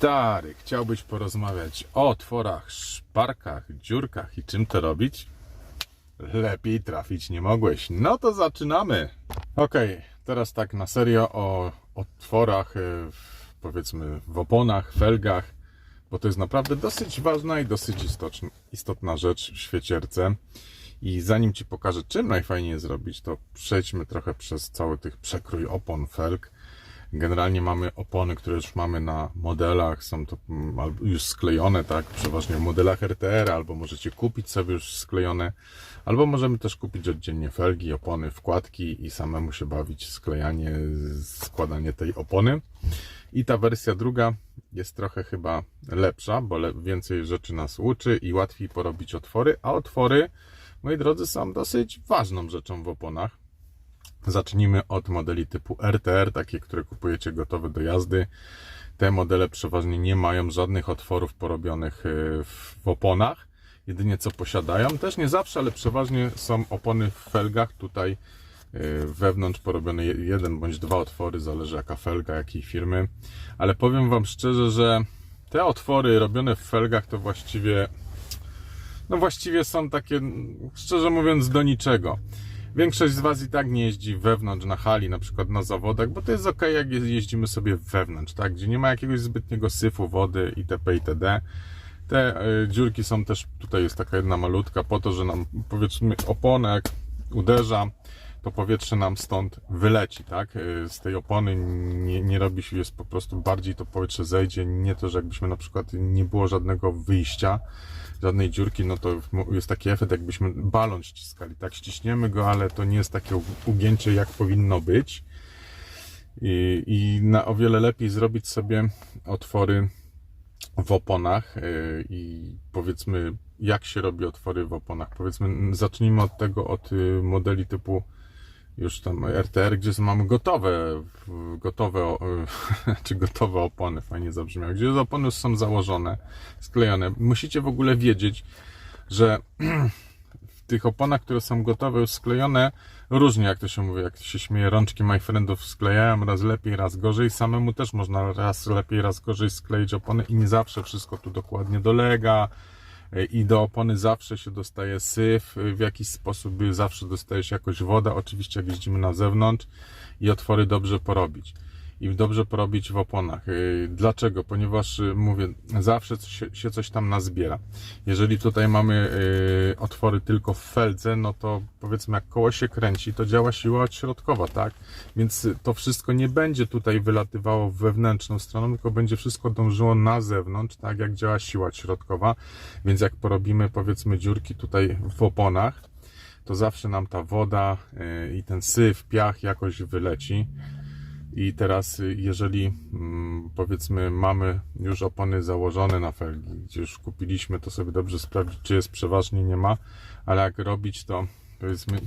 Stary, chciałbyś porozmawiać o otworach, szparkach, dziurkach i czym to robić? Lepiej trafić nie mogłeś. No to zaczynamy. Okej, teraz tak na serio o otworach, e, powiedzmy w oponach, felgach, bo to jest naprawdę dosyć ważna i dosyć istotna, istotna rzecz w świecierce. I zanim Ci pokażę, czym najfajniej zrobić, to przejdźmy trochę przez cały tych przekrój opon, felg. Generalnie mamy opony, które już mamy na modelach, są to mm, już sklejone, tak, przeważnie w modelach RTR, albo możecie kupić sobie już sklejone, albo możemy też kupić oddzielnie felgi, opony, wkładki i samemu się bawić sklejanie, składanie tej opony. I ta wersja druga jest trochę chyba lepsza, bo le- więcej rzeczy nas uczy i łatwiej porobić otwory, a otwory, moi drodzy, są dosyć ważną rzeczą w oponach. Zacznijmy od modeli typu RTR, takie, które kupujecie gotowe do jazdy. Te modele przeważnie nie mają żadnych otworów porobionych y, w oponach. Jedynie co posiadają, też nie zawsze, ale przeważnie są opony w felgach. Tutaj y, wewnątrz porobione je- jeden bądź dwa otwory, zależy jaka felga, jakiej firmy. Ale powiem Wam szczerze, że te otwory robione w felgach to właściwie no właściwie są takie, szczerze mówiąc, do niczego. Większość z Was i tak nie jeździ wewnątrz na hali, na przykład na zawodach, bo to jest ok, jak je- jeździmy sobie wewnątrz, tak? Gdzie nie ma jakiegoś zbytniego syfu, wody itp. itd. Te y, dziurki są też, tutaj jest taka jedna malutka, po to, że nam powiedzmy opona jak uderza, to powietrze nam stąd wyleci, tak? Y, Z tej opony nie, nie robi się, jest po prostu bardziej to powietrze zejdzie, nie to, że jakbyśmy na przykład nie było żadnego wyjścia, żadnej dziurki, no to jest taki efekt, jakbyśmy balon ściskali, tak? Ściśniemy go, ale to nie jest takie ugięcie, jak powinno być. I, i na o wiele lepiej zrobić sobie otwory w oponach yy, i powiedzmy, jak się robi otwory w oponach. Powiedzmy, zacznijmy od tego, od y, modeli typu już tam RTR, gdzie mamy gotowe, gotowe, czy gotowe opony, fajnie zabrzmiało, gdzie opony już są założone, sklejone. Musicie w ogóle wiedzieć, że w tych oponach, które są gotowe, już sklejone, różnie jak to się mówi, jak się śmieje, rączki my friendów sklejają raz lepiej, raz gorzej. Samemu też można raz lepiej, raz gorzej skleić opony i nie zawsze wszystko tu dokładnie dolega. I do opony zawsze się dostaje syf, w jakiś sposób zawsze dostaje się jakoś woda, oczywiście jak jeździmy na zewnątrz i otwory dobrze porobić. I dobrze porobić w oponach. Yy, Dlaczego? Ponieważ yy, mówię, zawsze się, coś tam nazbiera. Jeżeli tutaj mamy yy, otwory tylko w felce, no to powiedzmy jak koło się kręci, to działa siła odśrodkowa, tak? Więc to wszystko nie będzie tutaj wylatywało wewnętrzną stroną, tylko będzie wszystko dążyło na zewnątrz, tak jak działa siła środkowa. Więc jak porobimy powiedzmy dziurki tutaj w oponach, to zawsze nam ta woda i ten syf, piach jakoś wyleci. I teraz, y, jeżeli mm, powiedzmy mamy już opony założone na felgi, gdzie już kupiliśmy, to sobie dobrze sprawdzić, czy jest przeważnie nie ma, ale jak robić to powiedzmy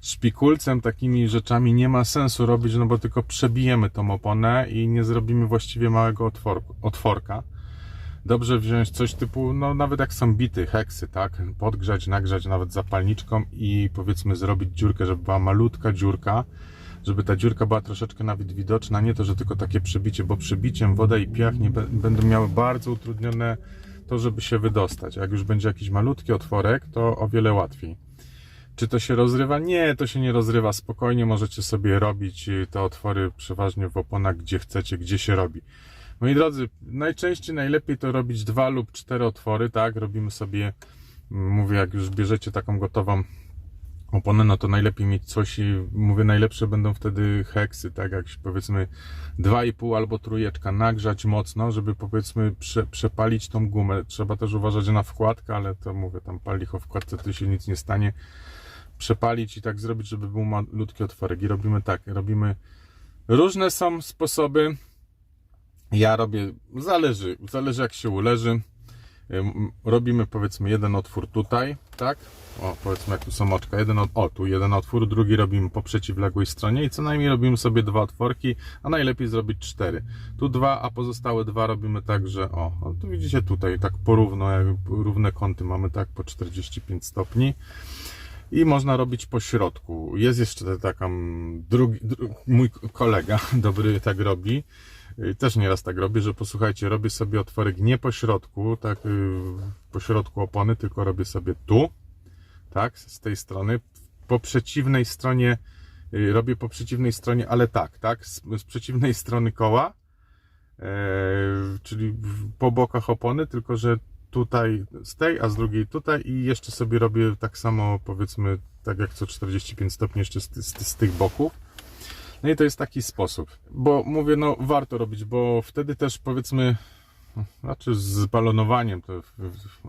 szpikulcem, takimi rzeczami nie ma sensu robić, no bo tylko przebijemy tą oponę i nie zrobimy właściwie małego otworku, otworka. Dobrze wziąć coś typu, no nawet jak są bity, heksy, tak? Podgrzać, nagrzać nawet zapalniczką i powiedzmy zrobić dziurkę, żeby była malutka dziurka, żeby ta dziurka była troszeczkę nawet widoczna, nie to, że tylko takie przebicie, bo przebiciem woda i piach nie będą miały bardzo utrudnione to, żeby się wydostać. Jak już będzie jakiś malutki otworek, to o wiele łatwiej. Czy to się rozrywa? Nie, to się nie rozrywa. Spokojnie możecie sobie robić y, te otwory przeważnie w oponach, gdzie chcecie, gdzie się robi. Moi drodzy, najczęściej najlepiej to robić dwa lub cztery otwory, tak? Robimy sobie, mm, mówię, jak już bierzecie taką gotową oponę, no to najlepiej mieć coś i mówię, najlepsze będą wtedy heksy, tak? Jak powiedzmy 2,5 albo trójeczka nagrzać mocno, żeby powiedzmy prze, przepalić tą gumę. Trzeba też uważać na wkładkę, ale to mówię, tam palicho wkładce, to się nic nie stanie. Przepalić i tak zrobić, żeby był malutki otworek. I robimy tak, robimy różne są sposoby. Ja robię, zależy, zależy jak się uleży. Robimy powiedzmy jeden otwór tutaj, tak? O, powiedzmy jak tu są oczka, jeden, od- o tu jeden otwór, drugi robimy po przeciwległej stronie i co najmniej robimy sobie dwa otworki, a najlepiej zrobić cztery. Tu dwa, a pozostałe dwa robimy tak, że o, o tu widzicie tutaj tak porówno, jak równe kąty mamy tak po 45 stopni. I można robić po środku. Jest jeszcze taka mm, drugi, dru, mój kolega dobry tak robi. Y, Też nieraz tak robię, że posłuchajcie, robię sobie otworek nie po środku, tak y, po środku opony, tylko robię sobie tu, tak, z tej strony, po przeciwnej stronie, y, robię po przeciwnej stronie, ale tak, tak, z, z przeciwnej strony koła, e, czyli po bokach opony, tylko że tutaj z tej, a z drugiej tutaj i jeszcze sobie robię tak samo, powiedzmy, tak jak co 45 stopni jeszcze z, z, z tych boków. No i to jest taki sposób, bo mówię, no warto robić, bo wtedy też powiedzmy, znaczy z balonowaniem, to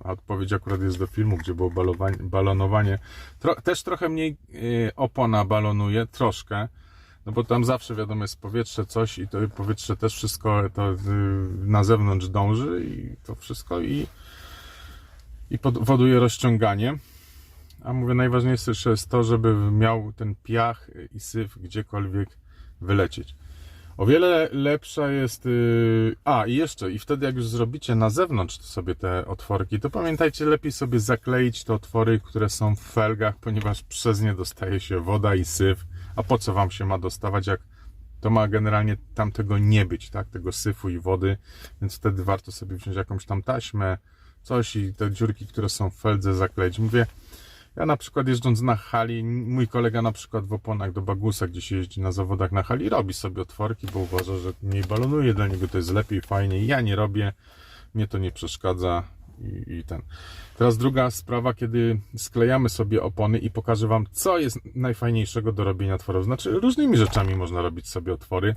odpowiedź akurat jest do filmu, gdzie było balonowanie, Tro, też trochę mniej y, opona balonuje, troszkę, no bo tam zawsze wiadomo jest powietrze, coś i to powietrze też wszystko to y, na zewnątrz dąży i to wszystko i, i powoduje rozciąganie. A mówię, najważniejsze jest to, żeby miał ten piach i syf gdziekolwiek wylecieć. O wiele lepsza jest. Yy... A, i jeszcze, i wtedy, jak już zrobicie na zewnątrz sobie te otworki, to pamiętajcie, lepiej sobie zakleić te otwory, które są w felgach, ponieważ przez nie dostaje się woda i syf. A po co wam się ma dostawać, jak to ma generalnie tam tego nie być, tak? Tego syfu i wody, więc wtedy warto sobie wziąć jakąś tam taśmę, coś i te dziurki, które są w feldze zakleić. Mówię, ja na przykład jeżdżąc na hali, mój kolega na przykład w oponach do Bagusa, gdzie się jeździ na zawodach na hali, robi sobie otworki, bo uważa, że mniej balonuje, dla niego to jest lepiej, fajniej. Ja nie robię, mnie to nie przeszkadza i, i ten. Teraz druga sprawa, kiedy sklejamy sobie opony i pokażę Wam, co jest najfajniejszego do robienia otworów. Znaczy, różnymi rzeczami można robić sobie otwory.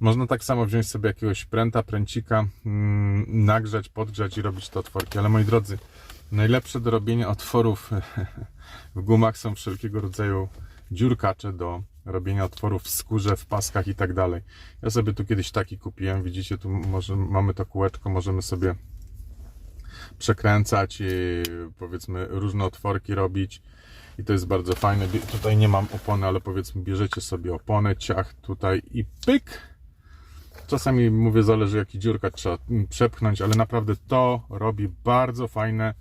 Można tak samo wziąć sobie jakiegoś pręta, pręcika, mm, nagrzać, podgrzać i robić te otworki. Ale moi drodzy, najlepsze do robienia otworów w gumach są wszelkiego rodzaju dziurkacze do robienia otworów w skórze, w paskach i tak dalej. Ja sobie tu kiedyś taki kupiłem. Widzicie, tu może, mamy to kółeczko, możemy sobie przekręcać i powiedzmy różne otworki robić i to jest bardzo fajne. Tutaj nie mam opony, ale powiedzmy bierzecie sobie oponę, ciach tutaj i pyk. Czasami mówię, zależy jaki dziurka trzeba przepchnąć, ale naprawdę to robi bardzo fajne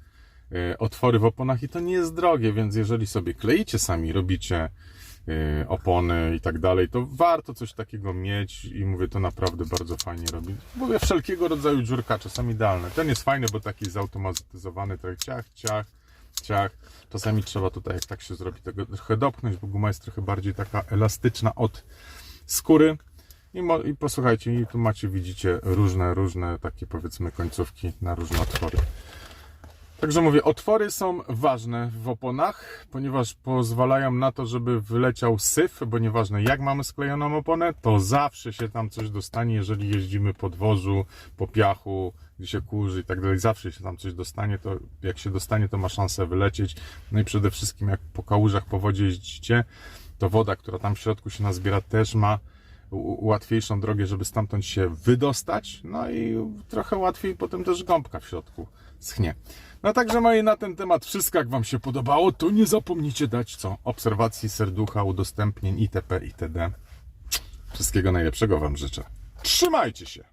otwory w oponach i to nie jest drogie, więc jeżeli sobie kleicie sami, robicie e, opony i tak dalej, to warto coś takiego mieć i mówię, to naprawdę bardzo fajnie robi. Mówię, wszelkiego rodzaju dziurkacze są idealne. Ten jest fajny, bo taki zautomatyzowany, tak ciach, ciach, ciach. Czasami trzeba tutaj, jak tak się zrobi, tego trochę dopchnąć, bo guma jest trochę bardziej taka elastyczna od skóry. I, I posłuchajcie, i tu macie, widzicie, różne, różne takie powiedzmy końcówki na różne otwory. Także mówię, otwory są ważne w oponach, ponieważ pozwalają na to, żeby wyleciał syf, bo nieważne jak mamy sklejoną oponę, to zawsze się tam coś dostanie, jeżeli jeździmy po dworzu, po piachu, gdzie się kurzy i tak dalej, zawsze się tam coś dostanie, to jak się dostanie, to ma szansę wylecieć. No i przede wszystkim jak po kałużach, po wodzie jeździcie, to woda, która tam w środku się nazbiera, też ma łatwiejszą drogę, żeby stamtąd się wydostać, no i trochę łatwiej potem też gąbka w środku schnie. No także moi na ten temat wszystko, jak Wam się podobało, to nie zapomnijcie dać co? Obserwacji, serducha, udostępnień itp. itd. Wszystkiego najlepszego Wam życzę. Trzymajcie się!